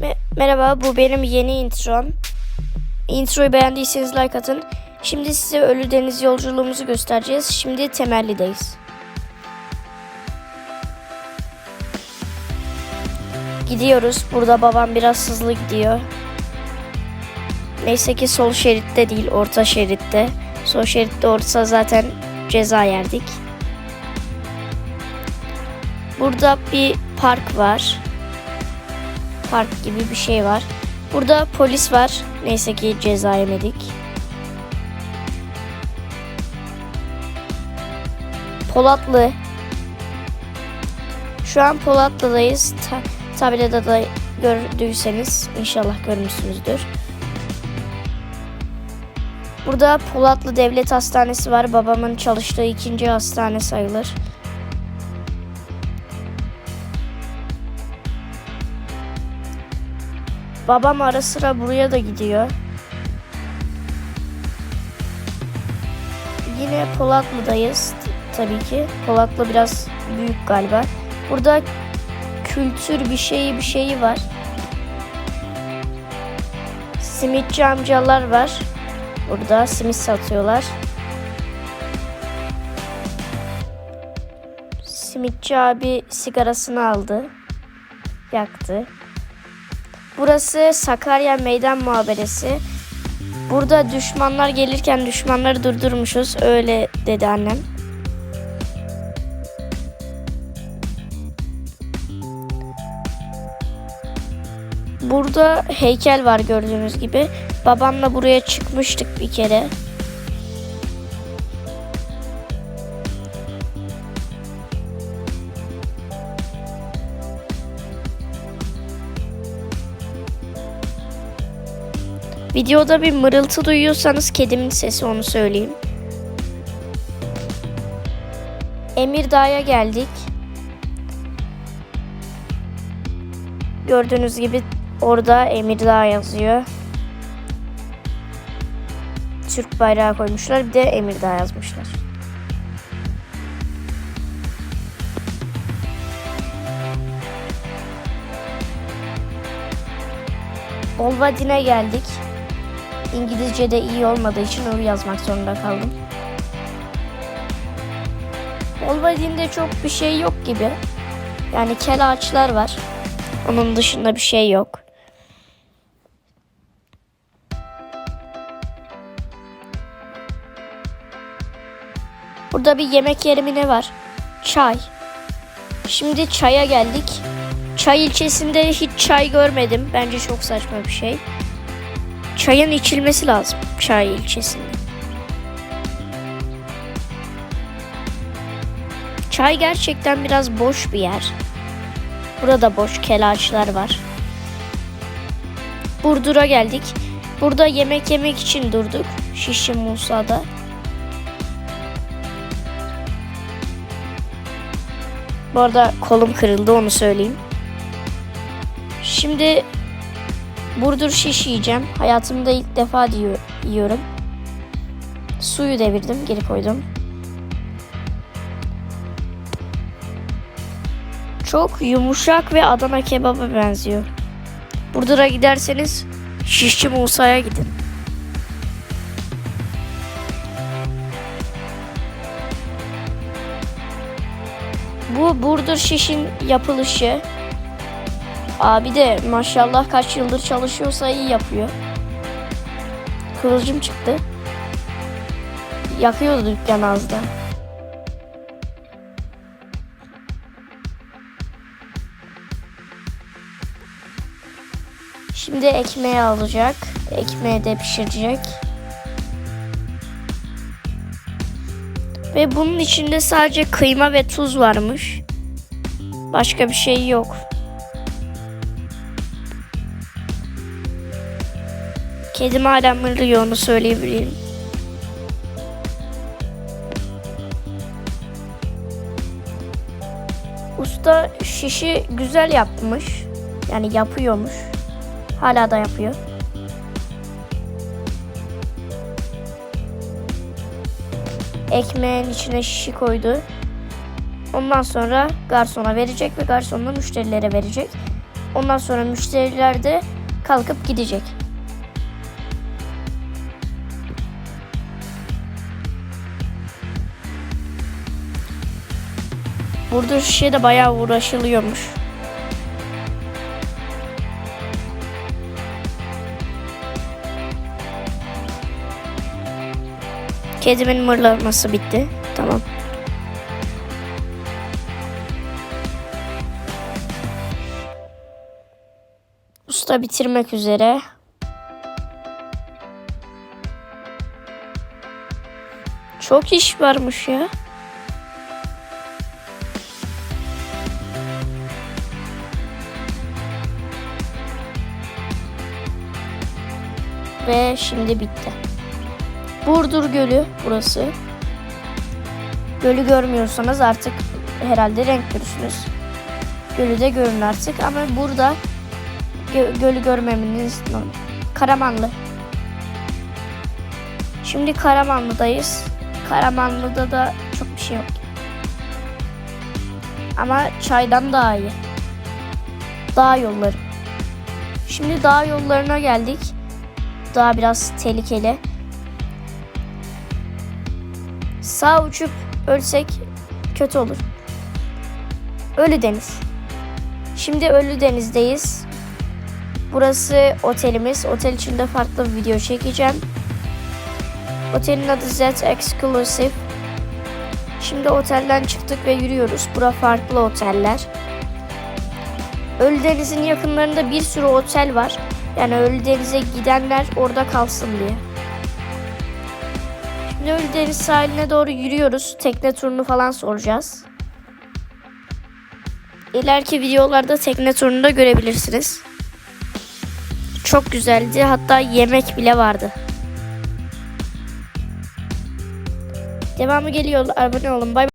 Me- merhaba, bu benim yeni introm. Introyu beğendiyseniz like atın. Şimdi size Ölü Deniz yolculuğumuzu göstereceğiz. Şimdi temellideyiz. Gidiyoruz. Burada babam biraz hızlı gidiyor. Neyse ki sol şeritte değil, orta şeritte. Sol şeritte olsa zaten ceza yerdik. Burada bir park var. Park gibi bir şey var. Burada polis var. Neyse ki ceza yemedik. Polatlı. Şu an Polatlı'dayız. Ta tabelada da gördüyseniz inşallah görmüşsünüzdür. Burada Polatlı Devlet Hastanesi var. Babamın çalıştığı ikinci hastane sayılır. Babam ara sıra buraya da gidiyor. Yine Polatlı'dayız tabii ki. Polatlı biraz büyük galiba. Burada kültür bir şeyi bir şeyi var. Simitçi amcalar var. Burada simit satıyorlar. Simitçi abi sigarasını aldı. Yaktı. Burası Sakarya Meydan Muhaberesi. Burada düşmanlar gelirken düşmanları durdurmuşuz. Öyle dedi annem. Burada heykel var gördüğünüz gibi. Babamla buraya çıkmıştık bir kere. Videoda bir mırıltı duyuyorsanız kedimin sesi onu söyleyeyim. Emirdağ'a geldik. Gördüğünüz gibi orada Emirdağ yazıyor. Türk bayrağı koymuşlar bir de Emirdağ yazmışlar. Olvadin'e geldik. İngilizce'de iyi olmadığı için onu yazmak zorunda kaldım. Olvadin'de çok bir şey yok gibi. Yani kel ağaçlar var. Onun dışında bir şey yok. Burada bir yemek yeri mi ne var? Çay. Şimdi çaya geldik. Çay ilçesinde hiç çay görmedim. Bence çok saçma bir şey. Çayın içilmesi lazım çay ilçesinde. Çay gerçekten biraz boş bir yer. Burada boş kel ağaçlar var. Burdur'a geldik. Burada yemek yemek için durduk. Şişli Musa'da. Bu arada kolum kırıldı onu söyleyeyim. Şimdi Burdur şiş yiyeceğim. Hayatımda ilk defa diyor, yiyorum. Suyu devirdim, geri koydum. Çok yumuşak ve Adana kebaba benziyor. Burdur'a giderseniz Şişçi Musa'ya gidin. Bu Burdur şişin yapılışı. Abi de maşallah kaç yıldır çalışıyorsa iyi yapıyor. Kıvılcım çıktı. Yakıyordu dükkan az da. Şimdi ekmeği alacak. Ekmeği de pişirecek. Ve bunun içinde sadece kıyma ve tuz varmış. Başka bir şey yok. Kedim hala mırlıyor onu söyleyebilirim. Usta şişi güzel yapmış. Yani yapıyormuş. Hala da yapıyor. Ekmeğin içine şişi koydu. Ondan sonra garsona verecek ve garson da müşterilere verecek. Ondan sonra müşteriler de kalkıp gidecek. Burada şişe de bayağı uğraşılıyormuş. Kedimin mırlaması bitti. Tamam. Usta bitirmek üzere. Çok iş varmış ya. Ve şimdi bitti. Burdur Gölü burası. Gölü görmüyorsanız artık herhalde renk görürsünüz. Gölü de görün artık ama burada gö- gölü görmemeniz. Karamanlı. Şimdi Karamanlı'dayız. Karamanlı'da da çok bir şey yok. Ama çaydan daha iyi. Dağ yolları. Şimdi dağ yollarına geldik. Daha biraz tehlikeli. Sağ uçup ölsek kötü olur. Ölü Deniz. Şimdi Ölü Deniz'deyiz. Burası otelimiz. Otel içinde farklı bir video çekeceğim. Otelin adı Z Exclusive. Şimdi otelden çıktık ve yürüyoruz. Bura farklı oteller. Ölü Deniz'in yakınlarında bir sürü otel var. Yani Ölü Deniz'e gidenler orada kalsın diye. Şimdi Ölü Deniz sahiline doğru yürüyoruz. Tekne turunu falan soracağız. İleriki videolarda tekne turunu da görebilirsiniz. Çok güzeldi. Hatta yemek bile vardı. Devamı geliyor. Abone olun. Bay.